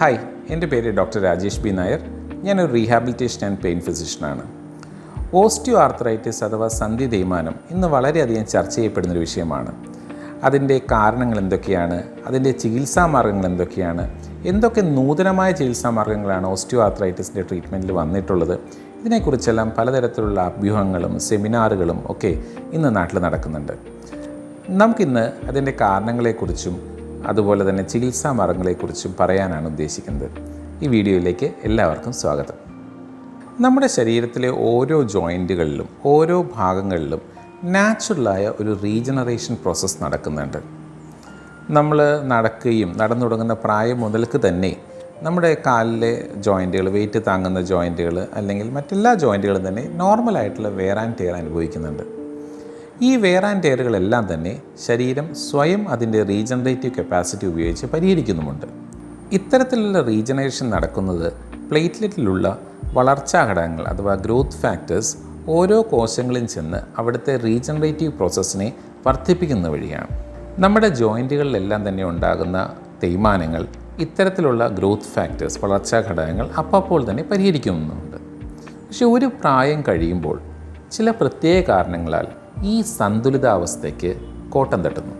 Hi എന്റെ പേര് doctor Rajesh B Nair. ഞാനൊരു റീഹാബിലിറ്റേഷൻ ആൻഡ് പെയിൻ ഫിസിഷ്യനാണ്. ഓസ്റ്റിയോ ആർത്രൈറ്റിസ് അഥവാ സന്ധി തേയ്മാനം ഇന്ന് വളരെയധികം ചർച്ച ചെയ്യപ്പെടുന്നൊരു വിഷയമാണ്. അതിന്റെ കാരണങ്ങൾ എന്തൊക്കെയാണ്? അതിന്റെ ചികിത്സാ മാർഗങ്ങൾ എന്തൊക്കെയാണ്? എന്തൊക്കെ നൂതനമായ ചികിത്സാ മാർഗങ്ങളാണ് ഓസ്റ്റിയോ ആർത്രൈറ്റിസിന്റെ ട്രീറ്റ്മെന്റിൽ വന്നിട്ടുള്ളത്? ഇതിനെക്കുറിച്ചെല്ലാം പലതരത്തിലുള്ള അഭ്യൂഹങ്ങളും സെമിനാറുകളും ഒക്കെ ഇന്ന് നാട്ടിൽ നടക്കുന്നുണ്ട്. നമുക്കിന്ന് അതിന്റെ കാരണങ്ങളെക്കുറിച്ചും അതുപോലെ തന്നെ ചികിത്സാ മാർഗങ്ങളെക്കുറിച്ചും പറയാനാണ് ഉദ്ദേശിക്കുന്നത്. ഈ വീഡിയോയിലേക്ക് എല്ലാവർക്കും സ്വാഗതം. നമ്മുടെ ശരീരത്തിലെ ഓരോ ജോയിന്റുകളിലും ഓരോ ഭാഗങ്ങളിലും നാച്ചുറലായ ഒരു റീജനറേഷൻ പ്രോസസ്സ് നടക്കുന്നുണ്ട്. നമ്മൾ നടക്കുകയും നടന്നു തുടങ്ങുന്ന പ്രായം മുതൽക്ക് തന്നെ നമ്മുടെ കാലിലെ ജോയിന്റുകൾ വെയിറ്റ് താങ്ങുന്ന ജോയിന്റുകൾ അല്ലെങ്കിൽ മറ്റെല്ലാ ജോയിന്റുകളും തന്നെ നോർമലായിട്ടുള്ള വേർ ആൻഡ് ടെയർ അനുഭവിക്കുന്നുണ്ട്. ഈ വെയർ ആൻഡ് ടെയറുകളെല്ലാം തന്നെ ശരീരം സ്വയം അതിന്റെ റീജനറേറ്റീവ് കപ്പാസിറ്റി ഉപയോഗിച്ച് പരിഹരിക്കുന്നുമുണ്ട്. ഇത്തരത്തിലുള്ള റീജനറേഷൻ നടക്കുന്നത് പ്ലേറ്റ്ലെറ്റിലുള്ള വളർച്ചാ ഘടകങ്ങൾ അഥവാ ഗ്രോത്ത് ഫാക്ടേഴ്സ് ഓരോ കോശങ്ങളിൽ ചെന്ന് അവിടുത്തെ റീജനറേറ്റീവ് പ്രോസസ്സിനെ വർദ്ധിപ്പിക്കുന്ന വഴിയാണ്. നമ്മുടെ ജോയിന്റുകളിലെല്ലാം തന്നെ ഉണ്ടാകുന്ന തേയ്മാനങ്ങൾ ഇത്തരത്തിലുള്ള ഗ്രോത്ത് ഫാക്ടേഴ്സ് വളർച്ചാ ഘടകങ്ങൾ അപ്പോൾ തന്നെ പരിഹരിക്കുന്നുണ്ട് പക്ഷെ ഒരു പ്രായം കഴിയുമ്പോൾ ചില പ്രത്യേക കാരണങ്ങളാൽ ഈ സന്തുലിതാവസ്ഥയ്ക്ക് കോട്ടം തട്ടുന്നു.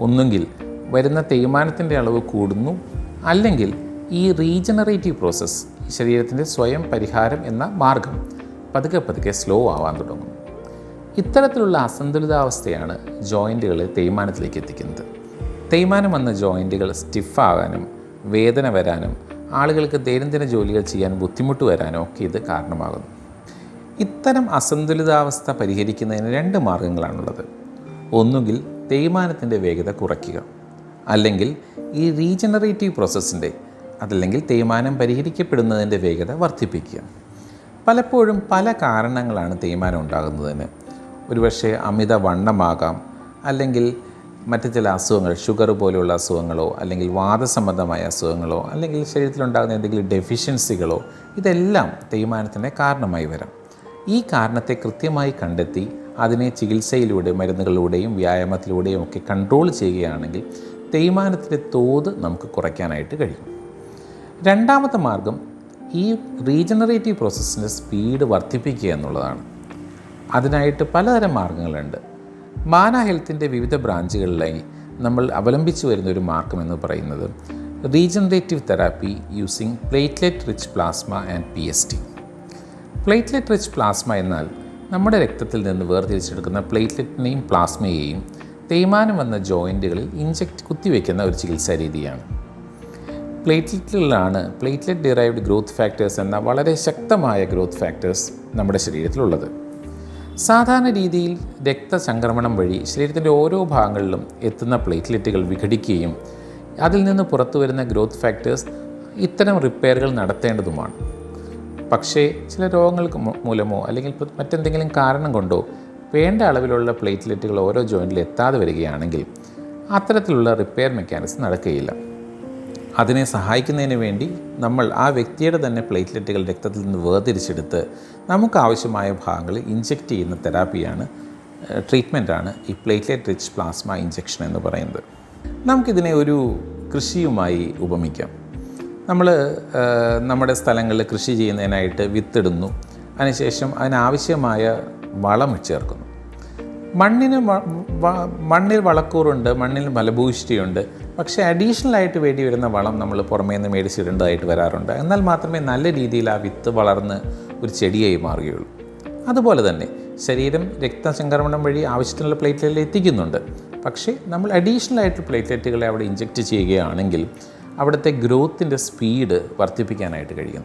ഒന്നുകിൽ വരുന്ന തേയ്മാനത്തിന്റെ അളവ് കൂടുന്നു അല്ലെങ്കിൽ ഈ റീജനറേറ്റീവ് പ്രോസസ്സ് ശരീരത്തിന്റെ സ്വയം പരിഹാരം എന്ന മാർഗം പതുക്കെ പതുക്കെ സ്ലോ ആവാൻ തുടങ്ങുന്നു. ഇത്തരത്തിലുള്ള അസന്തുലിതാവസ്ഥയാണ് ജോയിന്റുകളെ തേയ്മാനത്തിലേക്ക് എത്തിക്കുന്നത്. തേയ്മാനം വന്ന ജോയിന്റുകൾ സ്റ്റിഫാകാനും വേദന വരാനും ആളുകൾക്ക് ദൈനംദിന ജോലികൾ ചെയ്യാൻ ബുദ്ധിമുട്ട് വരാനും ഒക്കെ ഇത് കാരണമാകുന്നു. ഇത്തരം അസന്തുലിതാവസ്ഥ പരിഹരിക്കുന്നതിന് രണ്ട് മാർഗങ്ങളാണുള്ളത്. ഒന്നുകിൽ തേയ്മാനത്തിന്റെ വേഗത കുറയ്ക്കുക. അല്ലെങ്കിൽ ഈ റീജനറേറ്റീവ് പ്രോസസ്സിന്റെ അതല്ലെങ്കിൽ തേയ്മാനം പരിഹരിക്കപ്പെടുന്നതിന്റെ വേഗത വർദ്ധിപ്പിക്കുക. പലപ്പോഴും പല കാരണങ്ങളാണ് തേയ്മാനം ഉണ്ടാകുന്നതിന്. ഒരുപക്ഷെ അമിത വണ്ണമാകാം അല്ലെങ്കിൽ മറ്റു ചില അസുഖങ്ങൾ ഷുഗർ പോലെയുള്ള അസുഖങ്ങളോ അല്ലെങ്കിൽ വാദസംബന്ധമായ അസുഖങ്ങളോ അല്ലെങ്കിൽ ശരീരത്തിലുണ്ടാകുന്ന എന്തെങ്കിലും ഡെഫിഷ്യൻസികളോ ഇതെല്ലാം തേയ്മാനത്തിന്റെ കാരണമായി വരാം. ഈ കാരണത്തെ കൃത്യമായി കണ്ടെത്തി അതിനെ ചികിത്സയിലൂടെ മരുന്നുകളിലൂടെയും വ്യായാമത്തിലൂടെയും ഒക്കെ കൺട്രോൾ ചെയ്യുകയാണെങ്കിൽ തേയ്മാനത്തിന്റെ തോത് നമുക്ക് കുറയ്ക്കാനായിട്ട് കഴിയും. രണ്ടാമത്തെ മാർഗം ഈ റീജനറേറ്റീവ് പ്രോസസ്സിന്റെ സ്പീഡ് വർദ്ധിപ്പിക്കുക എന്നുള്ളതാണ്. അതിനായിട്ട് പലതരം മാർഗങ്ങളുണ്ട്. മാന ഹെൽത്തിന്റെ വിവിധ ബ്രാഞ്ചുകളിലായി നമ്മൾ അവലംബിച്ചു വരുന്ന ഒരു മാർഗം എന്ന് പറയുന്നത് regenerative therapy using platelet rich plasma and P S T platelet rich plasma എന്നാൽ നമ്മുടെ രക്തത്തിൽ നിന്ന് വേർതിരിച്ചെടുക്കുന്ന പ്ലേറ്റ്ലെറ്റിനെയും പ്ലാസ്മയെയും തേയ്മാനം വന്ന ജോയിന്റുകളിൽ ഇഞ്ചക്ട് കുത്തിവെക്കുന്ന ഒരു ചികിത്സാ രീതിയാണ്. പ്ലേറ്റ്ലെറ്റുകളിലാണ് പ്ലേറ്റ്ലെറ്റ് ഡിറൈവ്ഡ് ഗ്രോത്ത് ഫാക്ടേഴ്സ് എന്ന വളരെ ശക്തമായ ഗ്രോത്ത് ഫാക്ടേഴ്സ് നമ്മുടെ ശരീരത്തിലുള്ളത്. സാധാരണ രീതിയിൽ രക്തസംക്രമണം വഴി ശരീരത്തിന്റെ ഓരോ ഭാഗങ്ങളിലും എത്തുന്ന പ്ലേറ്റ്ലെറ്റുകൾ വിഘടിക്കുകയും അതിൽ നിന്ന് പുറത്തു വരുന്ന ഗ്രോത്ത് ഫാക്ടേഴ്സ് ഇത്തരം റിപ്പയറുകൾ നടത്തേണ്ടതുമാണ്. പക്ഷേ ചില രോഗങ്ങൾക്ക് മൂലമോ അല്ലെങ്കിൽ മറ്റെന്തെങ്കിലും കാരണം കൊണ്ടോ വേണ്ട അളവിലുള്ള പ്ലേറ്റ്ലെറ്റുകൾ ഓരോ ജോയിന്റിൽ എത്താതെ വരികയാണെങ്കിൽ അത്തരത്തിലുള്ള റിപ്പയർ മെക്കാനിസം നടക്കുകയില്ല. അതിനെ സഹായിക്കുന്നതിന് വേണ്ടി നമ്മൾ ആ വ്യക്തിയുടെ തന്നെ പ്ലേറ്റ്ലെറ്റുകൾ രക്തത്തിൽ നിന്ന് വേർതിരിച്ചെടുത്ത് നമുക്ക് ആവശ്യമായ ഭാഗങ്ങൾ ഇഞ്ചെക്റ്റ് ചെയ്യുന്ന തെറാപ്പിയാണ് ട്രീറ്റ്മെന്റാണ് ഈ പ്ലേറ്റ്ലെറ്റ് റിച്ച് പ്ലാസ്മ ഇഞ്ചെക്ഷൻ എന്ന് പറയുന്നത്. നമുക്കിതിനെ ഒരു കൃഷിയുമായി ഉപമിക്കാം. നമ്മൾ നമ്മുടെ സ്ഥലങ്ങളിൽ കൃഷി ചെയ്യുന്നതിനായിട്ട് വിത്തിടുന്നു. അതിനുശേഷം അതിനാവശ്യമായ വളം ചേർക്കുന്നു. മണ്ണിന് മണ്ണിൽ വളക്കൂറുണ്ട് മണ്ണിൽ ഫലഭൂയിഷ്ടിയുണ്ട് പക്ഷേ അഡീഷണൽ ആയിട്ട് വേണ്ടി വരുന്ന വളം നമ്മൾ പുറമേ നിന്ന് മേടിച്ചിടേണ്ടതായിട്ട് വരാറുണ്ട്. എന്നാൽ മാത്രമേ നല്ല രീതിയിൽ ആ വിത്ത് വളർന്ന് ഒരു ചെടിയായി മാറുകയുള്ളൂ. അതുപോലെ തന്നെ ശരീരം രക്തസംക്രമണം വഴി ആവശ്യത്തിനുള്ള പ്ലേറ്റ്ലെറ്റിൽ എത്തിക്കുന്നുണ്ട്. പക്ഷേ നമ്മൾ അഡീഷണൽ ആയിട്ട് പ്ലേറ്റ്ലെറ്റുകളെ അവിടെ ഇഞ്ചെക്റ്റ് ചെയ്യുകയാണെങ്കിൽ അവിടുത്തെ ഗ്രോത്തിന്റെ സ്പീഡ് വർദ്ധിപ്പിക്കാനായിട്ട് കഴിയും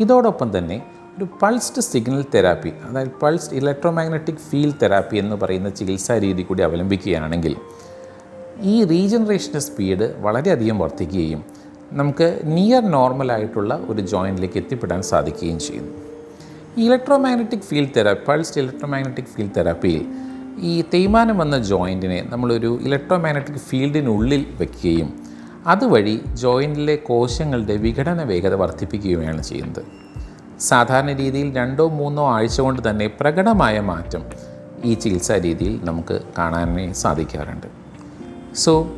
ഇതോടൊപ്പം തന്നെ ഒരു പൾസ്ഡ് സിഗ്നൽ തെറാപ്പി അതായത് പൾസ്ഡ് ഇലക്ട്രോമാഗ്നറ്റിക് ഫീൽഡ് തെറാപ്പി എന്ന് പറയുന്ന ചികിത്സാ രീതി കൂടി അവലംബിക്കുകയാണെങ്കിൽ ഈ റീജനറേഷന്റെ സ്പീഡ് വളരെയധികം വർദ്ധിക്കുകയും നമുക്ക് നിയർ നോർമലായിട്ടുള്ള ഒരു ജോയിന്റിലേക്ക് എത്തിപ്പെടാൻ സാധിക്കുകയും ചെയ്യുന്നു. ഈ electromagnetic field therapy pulsed electromagnetic field തെറാപ്പിയിൽ ഈ തേയ്മാനം വന്ന ജോയിന്റിനെ നമ്മളൊരു ഇലക്ട്രോമാഗ്നറ്റിക് ഫീൽഡിനുള്ളിൽ വയ്ക്കുകയും അതുവഴി ജോയിന്റിലെ കോശങ്ങളുടെ വിഘടന വേഗത വർദ്ധിപ്പിക്കുകയാണ് ചെയ്യുന്നത്. സാധാരണ രീതിയിൽ രണ്ടോ മൂന്നോ ആഴ്ച കൊണ്ട് തന്നെ പ്രകടമായ മാറ്റം ഈ ചികിത്സാ രീതിയിൽ നമുക്ക് കാണാനേ സാധിക്കാറുണ്ട്. സോ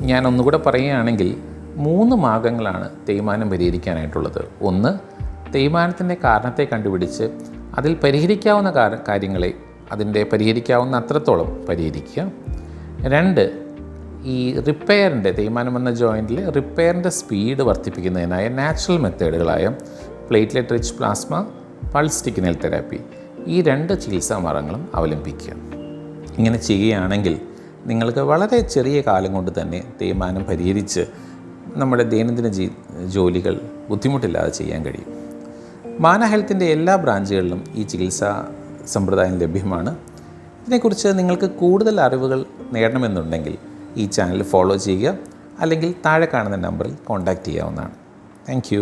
ഞാൻ ഒന്നുകൂടെ പറയുകയാണെങ്കിൽ മൂന്ന് മാർഗങ്ങളാണ് തേയ്മാനം പരിഹരിക്കാനായിട്ടുള്ളത് ഒന്ന് തേയ്മാനത്തിന്റെ കാരണത്തെ കണ്ടുപിടിച്ച് അതിൽ പരിഹരിക്കാവുന്ന കാര്യങ്ങളെ അതിന്റെ പരിഹരിക്കാവുന്ന അത്രത്തോളം പരിഹരിക്കുക. രണ്ട് ഈ റിപ്പയറിന്റെ തേയ്മാനം വന്ന ജോയിന്റിൽ റിപ്പയറിന്റെ സ്പീഡ് വർദ്ധിപ്പിക്കുന്നതിനായ നാച്ചുറൽ മെത്തേഡുകളായ പ്ലേറ്റ്ലെറ്റ് റിച്ച് പ്ലാസ്മ പൾസ് ടിക്കിനൽ തെറാപ്പി ഈ രണ്ട് ചികിത്സാ മാർഗങ്ങളും അവലംബിക്കുക. ഇങ്ങനെ ചെയ്യുകയാണെങ്കിൽ നിങ്ങൾക്ക് വളരെ ചെറിയ കാലം കൊണ്ട് തന്നെ തേയ്മാനം പരിഹരിച്ച് നമ്മുടെ ദൈനംദിന ജീ ജോലികൾ ബുദ്ധിമുട്ടില്ലാതെ ചെയ്യാൻ കഴിയും. മാന ഹെൽത്തിന്റെ എല്ലാ ബ്രാഞ്ചുകളിലും ഈ ചികിത്സാ സമ്പ്രദായം ലഭ്യമാണ്. ഇതിനെക്കുറിച്ച് നിങ്ങൾക്ക് കൂടുതൽ അറിവുകൾ നേടണമെന്നുണ്ടെങ്കിൽ ഈ ചാനൽ ഫോളോ ചെയ്യുക. അല്ലെങ്കിൽ താഴെ കാണുന്ന നമ്പറിൽ കോൺടാക്റ്റ് ചെയ്യാവുന്നതാണ്. താങ്ക്